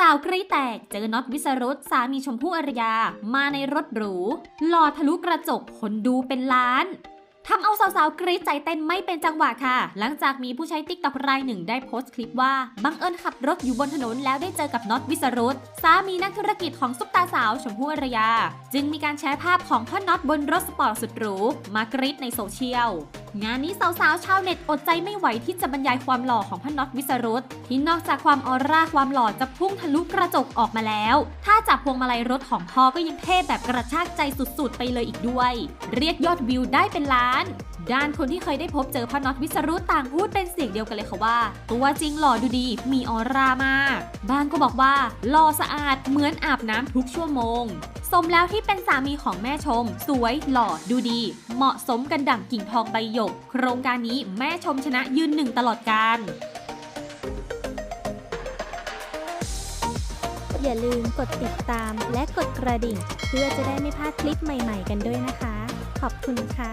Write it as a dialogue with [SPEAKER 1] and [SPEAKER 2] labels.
[SPEAKER 1] สาวกรีแตกเจอน็อตวิสรุตสามีชมพู่อารยา มาในรถหรูหล่อทะลุกระจกคนดูเป็นล้านทำเอาสาวๆกรี๊ดใจเต้นไม่เป็นจังหวะค่ะ หลังจากมีผู้ใช้ติ๊กต็อกรายหนึ่งได้โพสต์คลิปว่าบังเอิญขับรถอยู่บนถนนแล้วได้เจอกับน็อตวิสรุตสามีนักธุรกิจของซุปตาสาวชมพู่อรยา จึงมีการแชร์ภาพของพ่อน็อตบนรถสปอร์ตสุดหรูมากรี๊ดในโซเชียล งานนี้สาวๆชาวเน็ตอดใจไม่ไหวที่จะบรรยายความหล่อของพ่อน็อตวิสรุตที่นอกจากความออร่าความหล่อจะพุ่งทะลุกระจกออกมาแล้ว ถ้าจับพวงมาลัยรถของพ่อก็ยังเท่แบบกระชากใจสุดๆ ไปเลยอีกด้วย เรียกยอดวิวได้เป็นล้าน ด้านคนที่เคยได้พบเจอพ่อน็อตวิสรุตต่างพูดเป็นเสียงเดียวกันเลยค่ะว่า ตัวจริงหล่อดูดีมีออร่ามาก บางก็บอกว่าหล่อสะอาดเหมือนอาบน้ำทุกชั่วโมง สมแล้วที่เป็นสามีของแม่ชม สวยหล่อดูดี เหมาะสมกันดั่งกิ่งทองใบหยก โครงการนี้แม่ชมชนะยืนหนึ่งตลอดการ
[SPEAKER 2] อย่าลืมกดติดตามและกดกระดิ่ง เพื่อจะได้ไม่พลาดคลิปใหม่ๆกันด้วยนะคะ ขอบคุณค่ะ